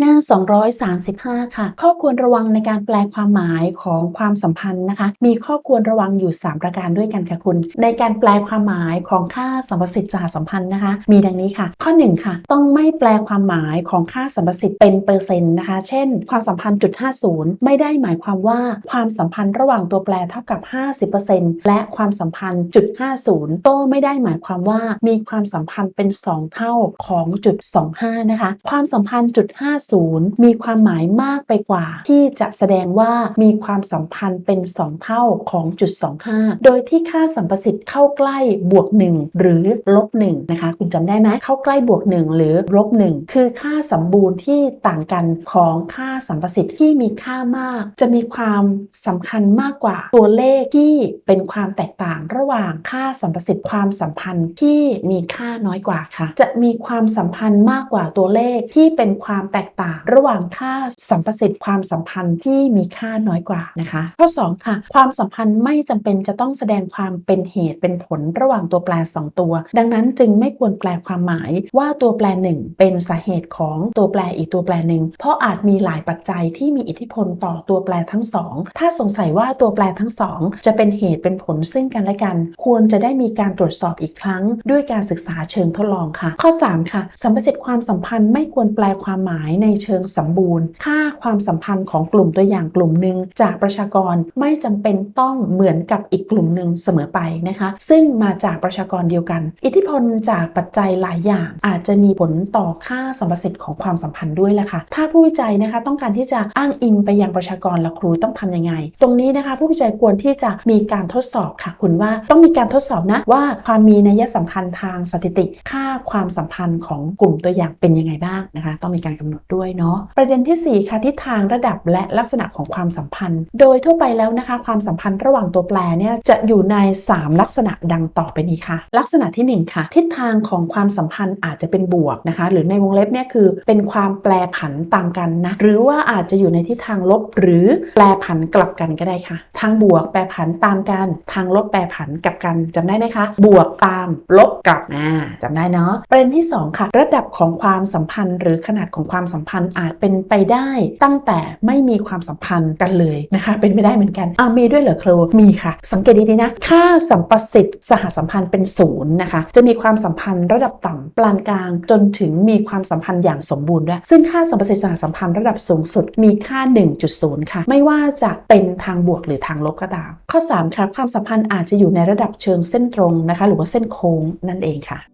หน้า 235 ค่ะ ข้อควรระวังในการแปลความหมายของความสัมพันธ์นะคะ มีข้อควรระวังอยู่ 3 ประการด้วยกันค่ะคุณ ในการแปลความหมายของค่าสัมประสิทธิ์สหสัมพันธ์นะคะ มีดังนี้ค่ะ ข้อ 1 ค่ะ ต้องไม่แปลความหมายของค่าสัมประสิทธิ์เป็นเปอร์เซ็นต์นะคะ เช่น ความสัมพันธ์จุด50 ไม่ได้หมายความว่าความสัมพันธ์ระหว่างตัวแปรเท่ากับ 50%และความสัมพันธ์จุด50โตไม่ได้หมายความว่ามีความสัมพันธ์เป็น 2 เท่าของจุด25นะคะ ความสัมพันธ์จุด50มีความหมายมากไปกว่า ที่จะแสดงว่ามีความสัมพันธ์เป็น 2 เท่าของจุด 25 โดยที่ค่าสัมประสิทธิ์เข้าใกล้บวก 1 หรือลบ1นะคะ คุณจำได้ไหมเข้าใกล้บวก 1 หรือลบ1คือค่าสมบูรณ์ที่ต่างกันของค่าสัมประสิทธิ์ที่มีค่ามาก จะมีความสำคัญมากกว่าตัวเลขที่เป็นความแตกต่างระหว่างค่าสัมประสิทธิ์ความสัมพันธ์ที่มีค่าน้อยกว่าค่ะ จะมีความสัมพันธ์มากกว่าตัวเลขที่เป็นความแตกต่างระหว่างค่าสัมประสิทธิ์ความสัมพันธ์ที่มีค่าน้อยกว่านะคะ ข้อ 2 ค่ะ ความสัมพันธ์ไม่จำเป็นจะต้องแสดงความเป็นเหตุเป็นผลระหว่างตัวแปร 2 ตัว ดังนั้นจึงไม่ควรแปลความหมายว่าตัวแปรหนึ่งเป็นสาเหตุของตัวแปรอีกตัวแปรหนึ่งเพราะอาจมีหลายปัจจัยที่มีอิทธิพลต่อตัวแปรทั้งสองถ้าสงสัยว่าตัวแปรทั้งสองจะเป็นเหตุเป็นผลซึ่งกันและกัน ควรจะได้มีการตรวจสอบอีกครั้ง ด้วยการศึกษาเชิงทดลองค่ะ ข้อ 3 ค่ะสัมประสิทธิ์ความสัมพันธ์ไม่ควรแปลความหมายในเชิงสมบูรณ์ ค่าความสัมพันธ์ของกลุ่มตัวอย่างกลุ่มหนึ่งจากประชากรไม่จำเป็นต้องเหมือนกับอีกกลุ่มหนึ่งเสมอไปนะคะ ซึ่งมาจากประชากรเดียวกัน อิทธิพลจากปัจจัยหลายอย่าง อาจจะมีผลต่อค่าสัมประสิทธิ์ของความสัมพันธ์ด้วยแหละค่ะ ถ้าผู้วิจัยนะคะต้องการที่จะอ้างอิงไปยังประชากรและครูต้องทำยังไง ตรงนี้นะคะ ผู้วิจัยควรที่จะมีการทดสอบค่ะคุณว่าต้องมีการทดสอบนะว่าความมีนัยสำคัญทางสถิติ ค่าความสัมพันธ์ของกลุ่มตัวอย่างเป็นยังไงบ้างนะคะ ต้องมีการกำหนดด้วยเนาะประเด็นทีสี่ 4 ค่ะทิศทางระดับและลักษณะของความสัมพันธ์ โดยทั่วไปแล้วนะคะ ความสัมพันธ์ระหว่างตัวแปรเนี่ยจะอยู่ใน 3 ลักษณะดังต่อไปนี้ค่ะ ลักษณะทีหนึ่1 ค่ะ ทิศทางของความสัมพันธ์อาจจะเป็นบวกนะคะ หรือในวงเล็บเนี่ยคือเป็นความแปรผันตามกันนะหรือว่าอาจจะอยู่ในทิศทางลบหรือแปรผันกลับกันก็ได้ค่ะ ทางบวกแปรผันตามกัน ทางลบแปรผันกลับกันจำได้ไหมคะ บวกตามลบกลับอ่าจำได้เนาะประเด็นที่ 2 ค่ะ ระดับของความสัมพันธ์ หรือขนาดของความสัมพันธ์อาจเป็นไปได้ตั้งแต่ไม่มีความสัมพันธ์กันเลยนะคะ เป็นไม่ได้เหมือนกันอามีด้วยเหรอครูมีค่ะ สังเกตดีๆนะ ค่าสัมประสิทธิ์สหสัมพันธ์เป็นศูนย์นะคะ จะมีความสัมพันธ์ระดับต่ำปานกลาง จนถึงมีความสัมพันธ์อย่างสมบูรณ์ด้วยซึ่งค่าสัมประสิทธิ์สหสัมพันธ์ระดับสูงสุดมีค่า 1.0 ค่ะ ไม่ว่าจะเป็นทางบวกหรือทางลบก็ตามข้อ3ค่ะความสัมพันธ์อาจจะอยู่ในระดับเชิงเส้นตรงนะคะ หรือว่าเส้นโค้งนั่นเองค่ะ